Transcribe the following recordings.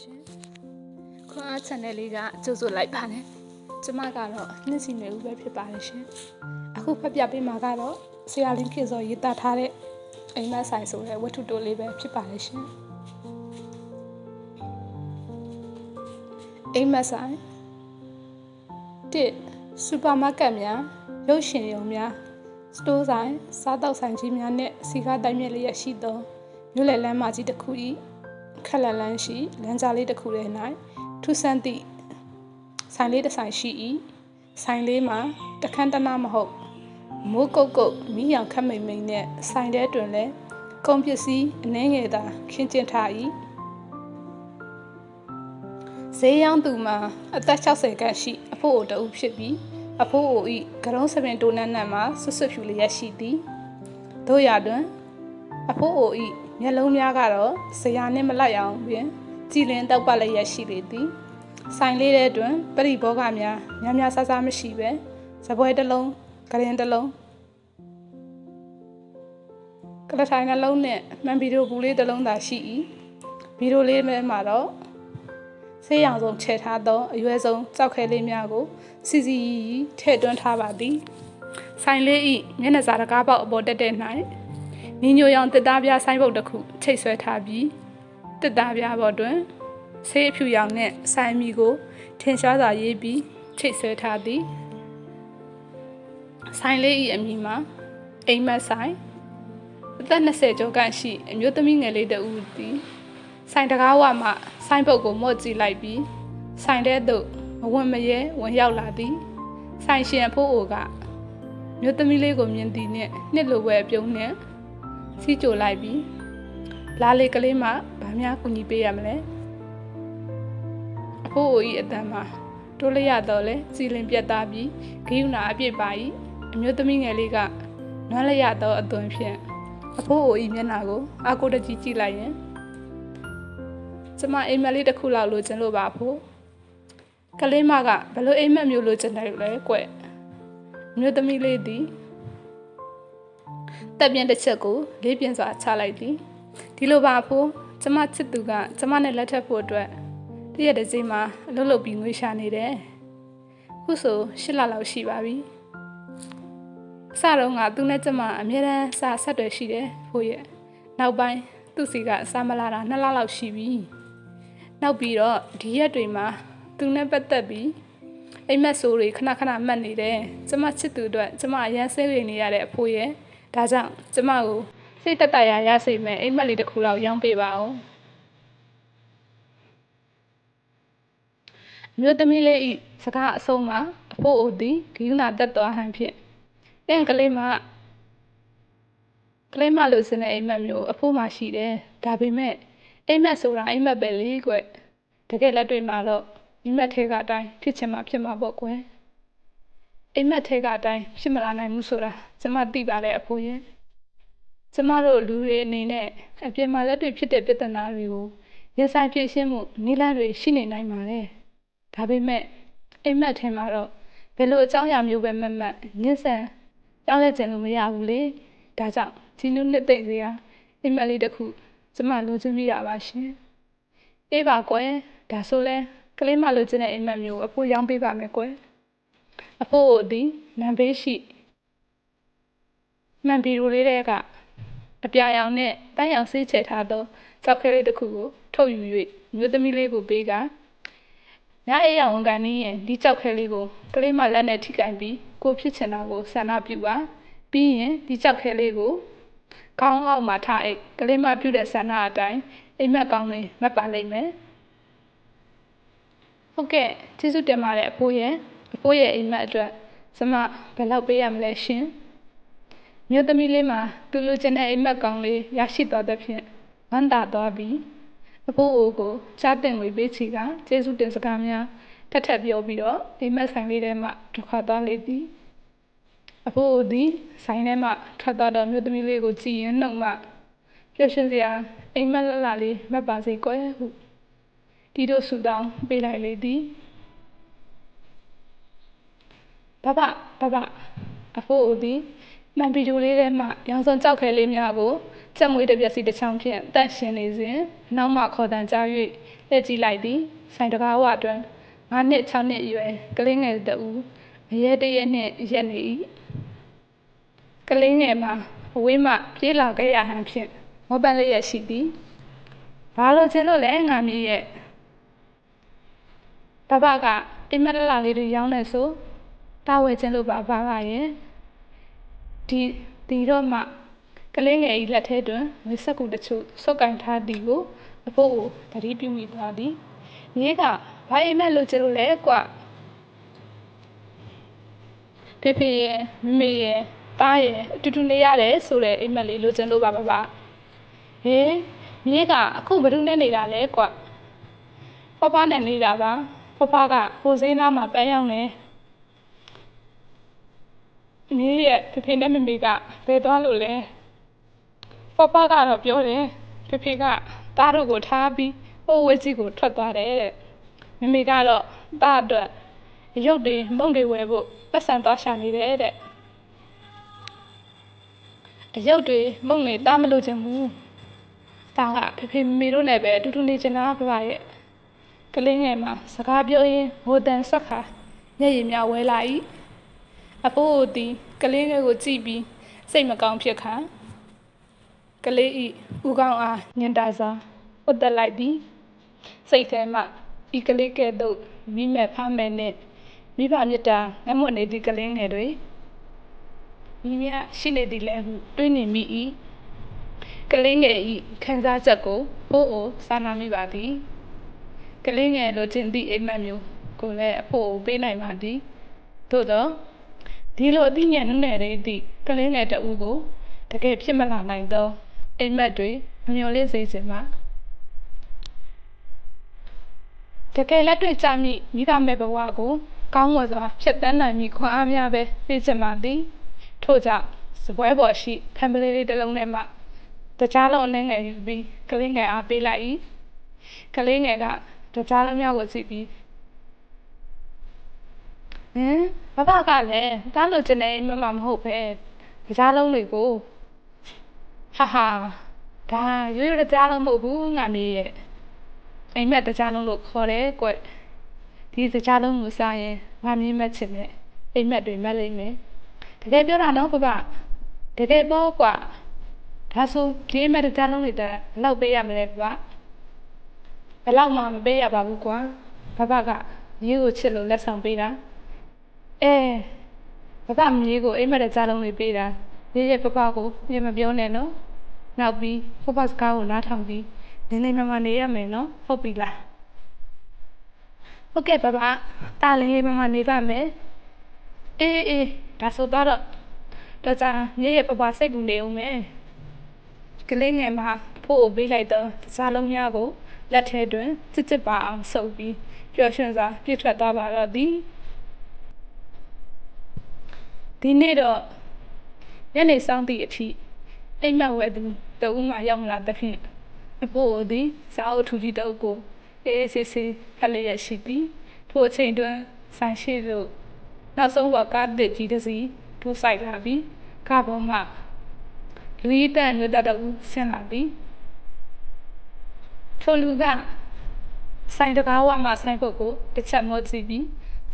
ရှင်ခွန်အား channel လေးကကြိုဆိုလိုက်ပါတယ်ကျမကတော့နှစ်စီနေဦးပဲဖြစ်ပါတယ်ရှင်အခုဖတ်ပြပေးမှာကတော့ဆရာလင်းခေစောရေးသားထားတဲ့အိမ်မက်ဆိုင်ဆိုတဲ့ဝတ္ထုတိုလေးပဲဖြစ်ပါတယ်ရှင်အိမ်မက်ဆိုင်တစ်စူပါမားကတ်များရုပ်ရှင်ရုံများစတိုးဆိုင်စားတောက်ဆိုင်ကြီးများနဲ့စီကားတိုင်းမြက်လျက်ရှိသောမြို့လယ်လမ်းမကြီးတစ်ခု၏ ခက်လန်လန်းရှိလမ်းကြားလေးတစ်ခုထဲ၌ထူဆန်းသည့်ဆိုင်လေးတစ်ဆိုင်ရှိ၏ဆိုင်လေးမှာတခန်းတနာမဟုတ်မိုးကုတ်ကုတ်မိရောင်ခက်မိန်မိန်နဲ့ဆိုင်ထဲတွင်လဲကုန်ပစ္စည်းအနှဲငယ်သာခင်းကျင်းထား၏ဈေးရောင်းသူမှာအသက်60ခန့်ရှိအဖို့အိုတအုပ်ဖြစ်ပြီးအဖို့အိုဤကရုံးစပင်တိုးနန်းနန်းမှာဆွတ်ဆွတ်ဖြူလျက်ရှိသည်တို့ရတွင်အဖိုးအိုဤ မျက်လုံးများကတော့ဇရာနှင့်မလိုက်အောင်ပင်ကြည်လင်တောက်ပလည်းရရှိလေသည်ဆိုင်လေးတဲ့တွင်ပရိဘောဂများများများဆဆမရှိပဲဇပွဲတစ်လုံးကရင်တစ်လုံးကလထိုင်နှလုံးနဲ့မှန်ဗီဒီယိုဘူးလေးတစ်လုံးသာရှိ၏ဗီဒီယိုလေးမှာတော့ဆေးရောင်ဆုံးချဲထားသောအရွယ်ဆုံးကြောက်ခဲလေးများကို စီစီရီရီထည့်သွင်းထားပါသည်ဆိုင်လေးဤမျက်နှာစာတကားပေါက်အပေါ်တက်တဲ့၌ ညီညိုရောင်တစ်သားပြားဆိုင်းပုတ်တစ်ခုချိတ်ဆွဲထားပြီးတစ်သားပြားပေါ်တွင်ဆေးအဖြူရောင်နဲ့ဆိုင်မီကိုထင်ရှားစွာရေးပြီးချိတ်ဆွဲထားသည်ဆိုင်လေးဤအမည်မှာအိမ်မက်ဆိုင်အသက်20ကျော်ခန့်ရှိအမျိုးသမီးငယ်လေးတဦးသည်ဆိုင်တကားဝမှဆိုင်းပုတ်ကိုမော့ကြည့်လိုက်ပြီးဆိုင်တဲ့သို့မဝင်မရဲဝင်ရောက်လာသည်ဆိုင်ရှင်အဖိုးအိုကမြို့သမီးလေးကိုမြင်သည်နှင့်နှစ်လိုပဲပြုံးနှင့် စီးကြိုလိုက်ပြီးလာလေကလေးမှဗာများကူညီပေးရမလဲအဖိုးအိုဤအတန်မှာတိုးလျရတော့လဲစီလင်ပြတ်သားပြီးဂိယူနာအပြစ်ပါ၏အမျိုးသမီးငယ်လေးကနွမ်းလျရတော့အသွင်ဖြင့်အဖိုးအိုဤမျက်နှာကိုအာကိုတကြီးကြည့်လိုက်ရင်ကျမအိမ်မက်လေးတစ်ခုလောက်လိုချင်လို့ပါဖို့ကလေးမကဘလို့အိမ်မက်မျိုးလိုချင်တယ်လဲကွမြို့သမီးလေးသည် တက်ပြင်းတစ်ချက်ကိုလေးပြင်းစွာချလိုက်သည်ဒီလိုပါဖို့ကျမချစ်သူကကျမနဲ့လက်ထပ်ဖို့အတွက်တည့်ရတဲ့ချိန်မှာအလုပ်လုပ်ပြီးငွေရှာနေတယ်ခုဆို၈လလောက်ရှိပါပြီစတော့ကသူနဲ့ကျမအမြဲတမ်းစာဆက်တွေရှိတယ်ဖို့ရဲ့နောက်ပိုင်းသူစီကအစာမလာတာနှစ်လလောက်ရှိပြီနောက်ပြီးတော့ဒီရက်တွေမှာသူနဲ့ပတ်သက်ပြီးအိမ်မက်ဆိုးတွေခဏခဏမှတ်နေတယ်ကျမချစ်သူအတွက်ကျမအရန်ဆဲရနေရတဲ့အဖိုးရဲ့ ဒါကြောင့်ကျမကိုစိတ်တက်တရာရစေမယ်အိမ်မက်လေးတစ်ခုလောက်ရောင်းပေးပါဦးမြို့သမီးလေးဤစကားအဆုံးမှာအဖိုးအိုသည်ဂိယူနာတက်သွားဟန်ဖြင့်တင့်ကလေးမကလေးမလို့စနေအိမ်မက်မျိုးအဖိုးမှရှိတယ်ဒါပေမဲ့အိမ်မက်ဆိုတာအိမ်မက်ပဲလေကွတကယ်လက်တွေ့မှာတော့အိမ်မက်ထဲကအတိုင်းဖြစ်ချင်မှဖြစ်မှာပေါ့ကွယ် အိမ်မက်ထဲကအတိုင်းဖြစ်မလာနိုင်ဘူးဆိုတာကျမသိပါတယ်အဖိုးရဲ့ကျမတို့လူတွေအနေနဲ့အပြင်မှာလက်တွေ့ဖြစ်တဲ့ပြဿနာတွေကိုရင်ဆိုင်ဖြေရှင်းမှုနည်းလမ်းတွေရှိနေနိုင်ပါတယ်ဒါပေမဲ့အိမ်မက်ထဲမှာတော့ဘယ်လိုအကြောင်းအရာမျိုးပဲမမှတ်ညစ်ဆန်ကြောင်းလဲကျင်လို့မရဘူးလေဒါကြောင့်ဒီနုနှစ်သိမ့်စရာအိမ်မက်လေးတစ်ခုကျမလိုချင်မိတာပါရှင်အေးပါကွယ်ဒါဆိုလဲကလေးမလိုချင်တဲ့အိမ်မက်မျိုးအဖိုးရောင်းပေးပါမယ်ကွယ် အဖိုးတို့ဒီနံဘေးရှိမှန်ဘီရိုလေးတွေကအပြာရောင်နဲ့တန်းရောင်ဆေးချယ်ထားသောကြောက်ခဲလေးတစ်ခုကိုထုတ်ယူ၍မျိုးသမီးလေးကိုပေးကညအေးရောင်ဝန်ကန်နေရင်ဒီကြောက်ခဲလေးကိုကလေးမလက်နဲ့ထိကင်ပြီးကိုဖြစ်ချင်တာကိုဆန္ဒပြုပါပြီးရင်ဒီကြောက်ခဲလေးကိုခေါင်းအောက်မှာထားအိတ်ကလေးမပြုတဲ့ဆန္ဒအတိုင်းအိမ်မက်ကောင်းလေးမတ်ပါလိမ့်မယ်ဟုတ်ကဲ့ကျေးဇူးတင်ပါတယ်အဖိုးရဲ့ အဖိုးရဲ့အိမ်မက်အတွက်စမဘယ်လောက်ပေးရမလဲရှင်မြို့သမီးလေးမှာသူလူချင်းတဲ့အိမ်မက်ကောင်းလေးရရှိတော်တဲ့ဖြင့်ဝမ်းသာသွားပြီးအဖိုးအိုကိုကြားတင်ငွေပေးချီကကျေးဇူးတင်စကားများထပ်ထပ်ပြောပြီးတော့အိမ်မက်ဆိုင်လေးထဲမှာဒုက္ခသွားလေသည်အဖိုးအိုသည်ဆိုင်ထဲမှာထွက်သွားတော့မြို့သမီးလေးကိုကြည်ရင်နှုတ်မှပျော်ရွှင်စရာအိမ်မက်လလလေးမတ်ပါစေကွယ်ဟုဒီတို့ဆူတောင်းပေးလိုက်လေသည် ဘဘဘဘအဖိုးအိုသည်မှန်ဗီဒီယိုလေးထဲမှာရောင်စုံကြောက်ခဲလေးများကိုစက်မွေးတစ်ပြက်စီတစ်ချောင်းဖြင့်တန့်ရှင်နေစဉ်နောက်မှခေါ်တန်ကြား၍လှည့်ကြည့်လိုက်သည်ဆိုင်တကားဝအတွင်း၅နှစ်၆နှစ်အရွယ်ကလေးငယ်တဦးအရဲတရက်နှင့်ရက်နေ၏ကလေးငယ်မှာအဝေးမှပြေးလာခဲ့ရဟန်ဖြင့်မောပန်းလေးရရှိသည်ဘာလို့ချင်လို့လဲငါမီးရဲ့ဘဘကအိမ်မက်လာလေးတွေရောင်းနေဆို တာဝယ်ချင်လို့ပါဘာပါရဲ့ဒီဒီတော့မှကလေးငယ်ဤလက်ထဲတွင်ဝေဆက်ကူတချို့စုပ်ကင်ထားသည်ကိုအဖို့ကိုတတိပြုမိသွားသည်မြေးကဘာအိမ်မက်လို့ချင်လို့လဲကွဖေဖေရဲ့မမေရဲ့တားရဲ့အတူတူနေရတယ်ဆိုတဲ့အိမ်မက်လေးလိုချင်လို့ပါပါပါဟေးမြေးကအခုဘယ်သူနဲ့နေတာလဲကွပပနဲ့နေတာပါပပကဟိုစိမ်းသားမှာပန်းရောက်နေ မြေးရဲ့ဖေဖေနဲ့မမေကဘယ်သွားလို့လဲပပကတော့ပြောတယ်ဖေဖေကတားတို့ကိုထားပြီးဟိုဝက်ကြီးကိုထွက်သွားတယ်တဲ့မမေကတော့တားအတွက်ရုပ်တွေမုံတွေဝယ်ဖို့ပတ်စံသွားရှာနေတယ်တဲ့အရုပ်တွေမုံတွေတားမလို့ချင်ဘူးတားကဖေဖေမမေတို့နဲ့ပဲအတူတူနေချင်တာဖဖရဲ့ကလေးငယ်မှာစကားပြောရင်းဟိုတန်ဆက်ခါမျက်ရည်များဝဲလာ၏ အဖိုးသည်ကလေးငယ်ကိုကြည့်ပြီးစိတ်မကောင်းဖြစ်ခါကလေးဤဦးကောင်းအားညင်တာစွာဥတ်တက်လိုက်သည်စိတ်ထဲမှဤကလေးကဲ့သို့မိမဲ့ဖမ်းမဲ့နှင့်မိဘမြတ်တာငမွတ်နေသည့်ကလေးငယ်တွေမိမြရှိနေသည်လဲဟုတွေးနေမိ၏ကလေးငယ်ဤခံစားချက်ကိုအိုးအိုစာနာမိပါသည်ကလေးငယ်လိုချင်သည့်အိမ်မက်မျိုးကိုလည်းအဖို့ပေးနိုင်ပါသည်သို့သော ဒီလိုအသိဉာဏ်နုနယ်လေးသည့်ကလေးငယ်တဦးကိုတကယ်ဖြစ်မလာနိုင်သောအိမ်မက်တွေမမျော်လင့်စေခြင်းမှာတကယ်လက်တွေ့ကြမိမိသားမဲ့ဘဝကိုကောင်းမွန်စွာဖြတ်တန်းနိုင်မိခွန်အားများပဲသိချင်ပါသည်ထို့ကြောင့်စပွဲပေါ်ရှိဖန်ပလေးလေးတစ်လုံးထဲမှာတကြားလုံးအနေငယ်ယူပြီးကလေးငယ်အားပေးလိုက်၏ကလေးငယ်ကတကြားလုံးများကိုကြည့်ပြီး ဟမ်ဘဘကလည်းတားလို့ကျနေမမမဟုတ်ပဲတကြားလုံးတွေကိုဟာဟာဒါရိုးရိုးတကြားလုံးမဟုတ်ဘူးငါမေးရဲ့အိမ်မက်တကြားလုံးလို့ခေါ်တယ်ကွဒီတကြားလုံးကိုစားရင်ငါမြင်မဲ့ချင်နဲ့အိမ်မက်တွေမက်လိမ့်မယ်တကယ်ပြောတာနော်ဘဘတကယ်ပေါ့ကွာဒါဆိုဒီအိမ်မက်တကြားလုံးတွေတလောက်ပေးရမလဲဘဘဘယ်လောက်မှမပေးရပါဘူးကွာဘဘကမြေးကိုချစ်လို့လက်ဆောင်ပေးတာ အဲဘဘမြေးကိုအိမ်မက်တကြားလုံးတွေပေးတာမြေးရဲ့ဘဘကိုမြေမပြောနဲ့နော်နောက်ပြီးဘဘစကားကိုနားထောင်ပြီးနေနေမှမနေရမယ်နော်ဟုတ်ပြီလားဟုတ်ကဲ့ဘဘတားလေးမမနေပါမယ်အေးအေးဒါဆိုတော့တော့ကြာညရဲ့ဘဘစိတ်ကူနေအောင်မယ်ကလေးငယ်မှာဖို့ကိုပေးလိုက်တော့တစားလုံးများကိုလက်ထဲတွင်စစ်စစ်ပါအောင်ဆုပ်ပြီးပျော်ရွှင်စွာပြည့်ထွက်သွားပါတော့သည် ဒီနေ့တော့ညနေဆောင်သည့်အထိအိမ်မက်ဝဲသူတဦးမှရောက်လာတဲ့ဖြင့်အဖို့သည်စာအုပ်ထူကြီးတအုပ်ကိုအေးအေးဆေးဆေးဖတ်လျက်ရှိသည်ထိုအချိန်တွင်ဆိုင်ရှိသို့နောက်ဆုံးဘကားတစ်ကြီးတစ်စီးထိုးဆိုင်လာပြီးကားပေါ်မှလူကြီးတန်မျိုးတတဦးဆင်းလာသည်ထိုလူကဆိုင်တကားဝမှဆိုင်ဖို့ကိုတစ်ချက်မောကြည့်ပြီး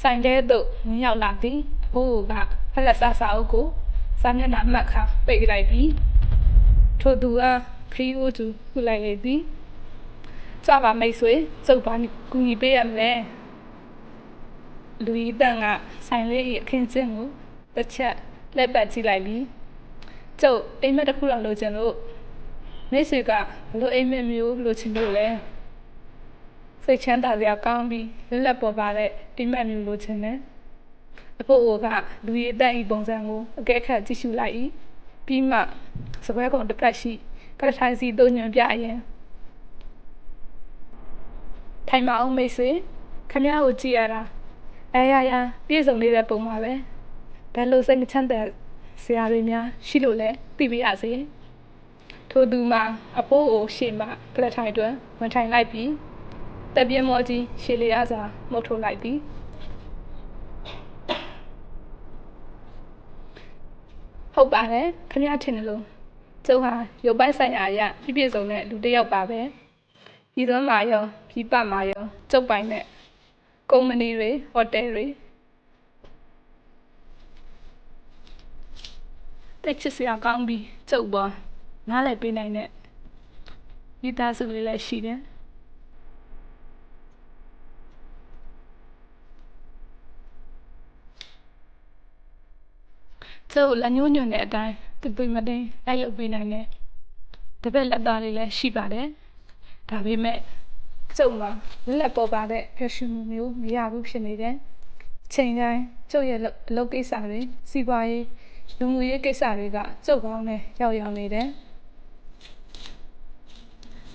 ဆိုင်ထဲသို့ဝင်ရောက်လာသည် ဘိုးကဖလက်စားစာအုပ်ကိုစာမျက်နှာမှတ်ခါပိတ်လိုက်ပြီးထိုသူအားခရီးဦးသူခုလိုက်လေသည်ကြပါမိတ်ဆွေစုပ်ပါကူညီပေးရမလဲလူကြီးတန်ကဆိုင်လေးအခင်းစင်းကိုတစ်ချက်လက်ပတ်ကြည့်လိုက်ပြီးကျုပ်အိမ်မက်တစ်ခုလောက်လိုချင်လို့မိတ်ဆွေကဘလို့အိမ်မက်မျိုးလိုချင်လို့လဲစိတ်ချမ်းသာစရာကောင်းပြီးလက်ပေါ်ပါတဲ့အိမ်မက်မျိုးလိုချင်တယ် အဖို့ကလူကြီးအတန်းဤပုံစံကိုအကဲခတ်ကြည့်ရှုလိုက်၏ပြီးမှစပွဲကုံတစ်ပတ်ရှိကရထိုင်စီတို့ညွန်ပြရင်ထိုင်မအောင်မိတ်ဆွေခမရကိုကြည့်ရတာအဲရရပြည့်စုံနေတဲ့ပုံပါပဲဘယ်လိုစိတ်မချမ်းတဲ့ဆရာတွေများရှိလို့လဲသိပြရစေထို့သူမှာအဖိုးကိုရှေ့မှကလထိုင်တွင်ဝင်ထိုင်လိုက်ပြီးတက်ပြင်းမောကြီးရှေ့လျားစွာမှုတ်ထုတ်လိုက်သည် ဟုတ်ပါတယ်ခင်ဗျားထင်တယ်လို့ကျုပ်ဟာရုပ်ပိုင်းဆိုင်ရာအရပြည့်ပြည့်စုံတဲ့လူတစ်ယောက်ပါပဲပြည်တွင်းမှာရောပြည်ပမှာရောကျုပ်ပိုင်တဲ့ကုမ္ပဏီတွေဟိုတယ်တွေတိတ်ချစ်စရာကောင်းပြီးကျုပ်ပေါ်နားလည်ပေးနိုင်တဲ့မိသားစုလေးလည်းရှိတယ် ကျုပ်လက်ညှိုးညွှန်တဲ့အတိုင်းတပိမတိန်လိုက်လုပ်ပေးနိုင်တယ်တပည့်လက်သားလေးလည်းရှိပါတယ်ဒါပေမဲ့ကျုပ်မှာလက်လက်ပေါ်ပါတဲ့ပျော်ရွှင်မှုမျိုးမရဘူးဖြစ်နေတယ်ချိန်တိုင်းကျုပ်ရဲ့လုပ်အလုပ်ကိစ္စတွေစီးပွားရေးလူမှုရေးကိစ္စတွေကကျုပ်ကောင်းနဲ့ရောက်ရောက်နေတယ်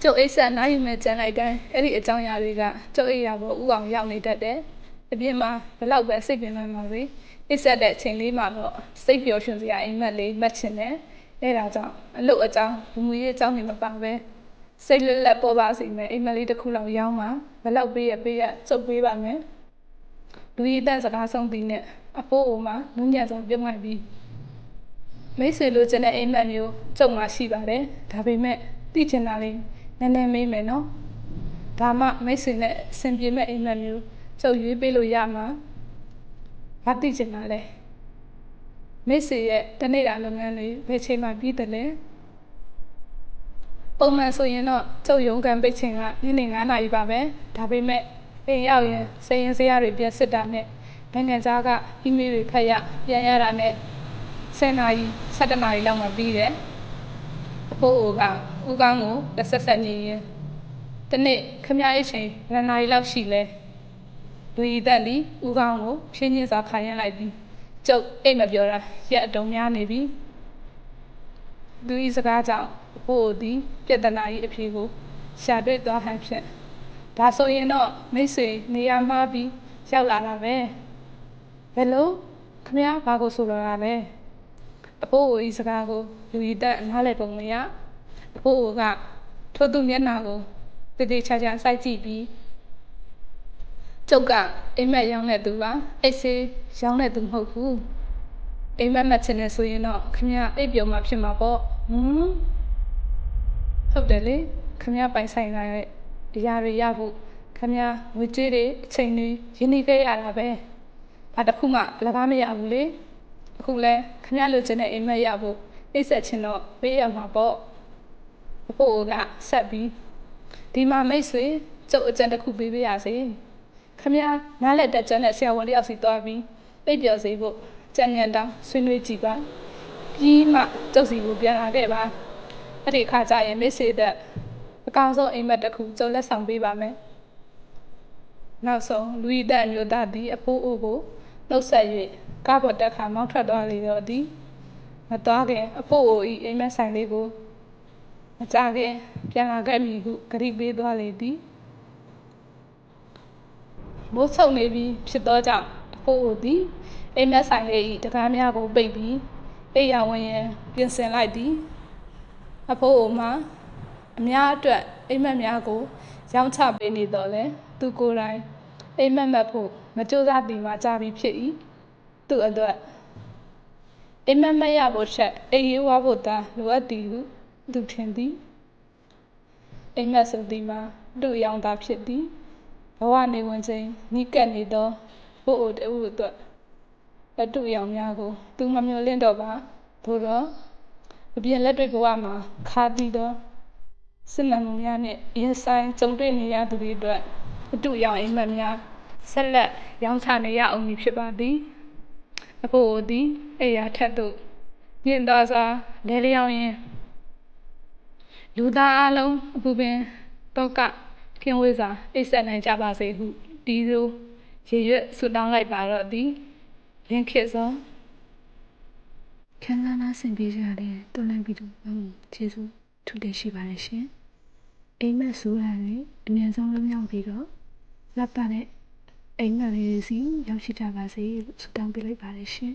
ကျုပ်အိတ်ဆက်နိုင်မဲ့ကြံလိုက်တိုင်းအဲ့ဒီအကြောင်းအရာတွေကကျုပ်အိတ်ရာကိုဥအောင်ရောက်နေတတ်တယ်အပြင်မှာဘလောက်ပဲစိတ်ပင်ပန်းပါပဲ အိတ်ဆက်တဲ့အချိန်လေးမှာတော့စိတ်ပျော်ရွှင်စရာအိမ်မက်လေးမှတ်ချင်တယ်အဲဒါကြောင့်အလုပ်အကြောင်းလူမှုရေးအကြောင်းတွေမပါပဲစိတ်လက်လက်ပေါ်ပါစီမယ်အိမ်မက်လေးတစ်ခုလောက်ရောင်းပါဘလောက်ပေးရပေးရစုပ်ပေးပါမယ်လူကြီးတန်းစကားဆုံးပြီးနဲ့အဖိုးအိုမှာနုညံ့ဆုံးပြုံးလိုက်ပြီးမိတ်ဆွေလိုချင်တဲ့အိမ်မက်မျိုးကြုံမှရှိပါတယ်ဒါပေမဲ့သိချင်တာလေးနည်းနည်းမေးမယ်နော်ဒါမှမိတ်ဆွေနဲ့အဆင်ပြေမဲ့အိမ်မက်မျိုးကျုပ်ရွေးပေးလို့ရမှာ ဘာသိချင်တာလဲမိတ်ဆွေရဲ့တနေ့တာလုပ်ငန်းတွေဘယ်ချိန်မှပြီးတယ်လဲပုံမှန်ဆိုရင်တော့ကျုပ်ရုံးကန်ပိတ်ချိန်ကညနေ9:00နာရီပါပဲဒါပေမဲ့အိမ်ရောက်ရင်စရင်စရာတွေပြန်စစ်တာနဲ့နိုင်ငံသားကအီးမေးလ်တွေဖတ်ရပြန်ရတာနဲ့10နာရီ17နာရီလောက်မှပြီးတယ်အဖိုးအိုကဦးကောင်းကိုလက်ဆက်ဆက်နေရင်တနေ့ခမရရဲ့ချိန်ရနာရီလောက်ရှိလဲ လူဤတက်လီဦးကောင်းကိုဖြင်းချင်းစွာခါရမ်းလိုက်ပြီးကျုပ်အိတ်မပြောတာရက်အတုံများနေပြီလူဤစကားကြောင့်အဖိုးအိုသည်ပြဿနာ၏အဖြေကိုရှာတွေ့သွားဟန်ဖြင့်ဒါဆိုရင်တော့မိတ်ဆွေနေရာမှားပြီးရောက်လာတာပဲဘယ်လိုခမရဘာကိုဆိုလိုတာလဲအဖိုးအိုဤစကားကိုလူဤတက်နားလည်ပုံမရအဖိုးအိုကထို့သူမျက်နှာကိုတည်တည်ချာချာစိုက်ကြည့်ပြီး ကျုပ်ကအိမ်မက်ရောင်းတဲ့သူပါအိတ်ဆေးရောင်းတဲ့သူမဟုတ်ဘူးအိမ်မက်မက်ချင်နေဆိုရင်တော့ခမရအိပ်ပြုံမှဖြစ်မှာပေါ့ဟမ်ဟုတ်တယ်လေခမရပိုင်ဆိုင်လာရဲ့အရာတွေရဖို့ခမရငွေကြေးတွေအချိန်တွေရင်းနှီးခဲ့ရတာပဲဘာတစ်ခုမှလကားမရဘူးလေအခုလဲခမရလိုချင်တဲ့အိမ်မက်ရဖို့အိတ်ဆက်ချင်တော့ပေးရမှာပေါ့အဖို့ကဆက်ပြီးဒီမှာမိတ်ဆွေကျုပ်အကြံတစ်ခုပေးပေးရစေ ခမရနားလက်တက်ကျန်တဲ့ဆရာဝန်တယောက်စီသွားပြီးပြည့်ပြော်စေဖို့ကြံညံတောင်းဆွေးနွေးကြည့်ပါပြီးမှကျုပ်စီကိုပြန်လာခဲ့ပါအဲ့ဒီခါကျရင်မိတ်ဆွေတဲ့အကောင်ဆုံးအိမ်မက်တစ်ခုကျုပ်လက်ဆောင်ပေးပါမယ်နောက်ဆုံးလူဤတဲ့အမျိုးသားသည်အဖိုးအိုကိုနှုတ်ဆက်၍ကားပေါ်တက်ခါမောင်းထွက်သွားလေတော့သည်မတော်ခင်အဖိုးအိုဤအိမ်မက်ဆိုင်လေးကိုမကြခင်ပြန်လာခဲ့ပြီဟုဂရိပေးသွားလေသည် မိုးဆုံနေပြီးဖြစ်သောကြောင့်အဖိုးအိုသည်အိမ်မက်ဆိုင်လေးဤတကားများကိုပိတ်ပြီးအိမ်ရဝင်ရန်ပြင်ဆင်လိုက်သည်အဖိုးအိုမှာအများအတွက်အိမ်မက်များကို ရောင်းချပေးနေတော့လဲသူကိုယ်တိုင်အိမ်မက်မက်ဖို့မကြိုးစားပြီးမှကြာပြီးဖြစ်၏သူ့အတွက်အိမ်မက်မက်ရဖို့ချက်အိမ်ရေးဝါဖို့သာလိုအပ်သည်ဟုသူထင်သည်အိမ်မက်ဆိုသည်မှာသူ့ရောင်သာဖြစ်သည် ဘဝနေဝင်ချိန်နိကက်နေသောဘို့အိုတူအတွက်အတုရောင်များကိုသူမမျှော်လင့်တော့ပါသို့တော့အပြင်လက်တွေ့ဘဝမှာခါသီးသောစစ်မှန်မှုများနဲ့ရင်ဆိုင်ကြုံတွေ့နေရသူတွေအတွက်အတူရောင်အိမ်မက်များဆက်လက်ရောင်းချနေရအောင်မည်ဖြစ်ပါသည်အဖို့သည်အိယာထက်သို့မြင့်သောစွာလဲလျောင်းရင်လူသားအလုံးအပူပင်တော့က ခင်ဝေးစွာအိပ်ဆက်နိုင်ကြပါစေဟုဒီလိုရေရွတ်ဆုတောင်းလိုက်ပါတော့သည်လင်းခေသောခန်းကားနာဆင်ပြေကြတဲ့တွန်းလှန်ပြီးတော့ကျေးဇူးထူးတင်ရှိပါတယ်ရှင်အိမ်မက်ဆိုးတာတွေအမြဲဆုံးလုံးရောက်ပြီးတော့လက်ပါတဲ့အိမ်မက်လေးစီရောက်ရှိကြပါစေလို့ဆုတောင်းပေးလိုက်ပါတယ်ရှင်